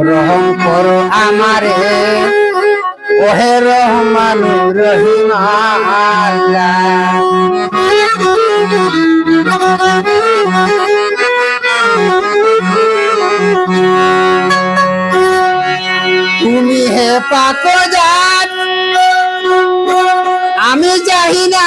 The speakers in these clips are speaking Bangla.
রহম করো আমারে ওহে রহমান রহিম তুমি হে পাক আমি চাহি না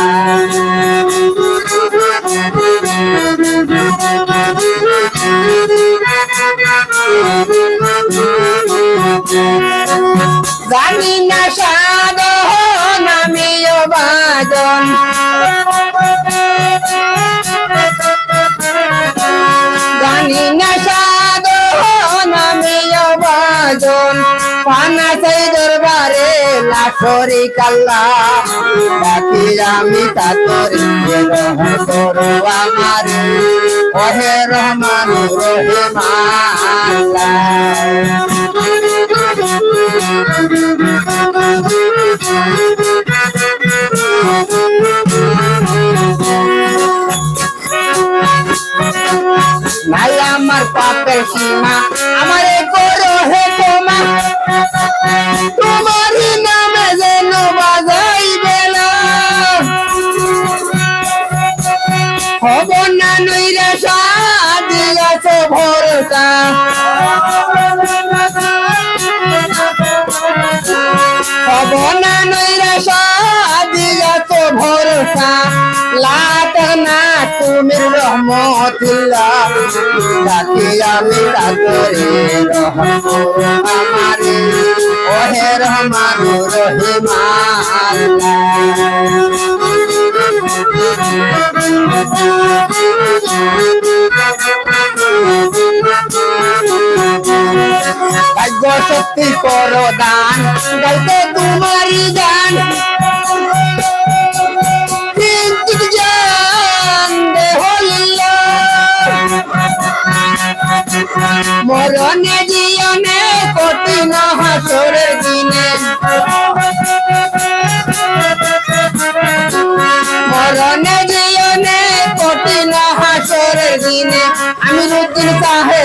জানি না সাধন আমিও বাদন। জানি না সাধন আমিও বাদন। পানা দরবারে লাশরি কাল্লা। ডাকি আমি তাতরে করো আমার। ওহে রহমান আমারে ভরসা হব না নইরা সাদিয়াছ ভরসা লাত না তুমি রহমতুল্লাহ তাকে আমি তাকরে রহম আমারে ওহে রহমান রহিম ভাগ্য শক্তি করো দান গাইতে তোমারই গান মরণে জীবনে কঠিন হাসরের দিনে। মরণে জীবনে কঠিন হাসরের দিনে। আমি রুদ্দিন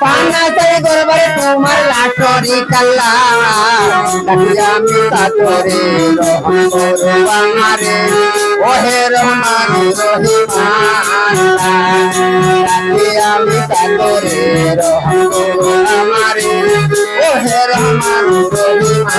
পানাতে গরবারে তোমার লাটরি কাল্লা। আমি তাতরে রহম করো আমারে। ওহে রহমান রহিম ডাকি আমি তাতরে রহম করো আমারে। ওহে রহমান রহিম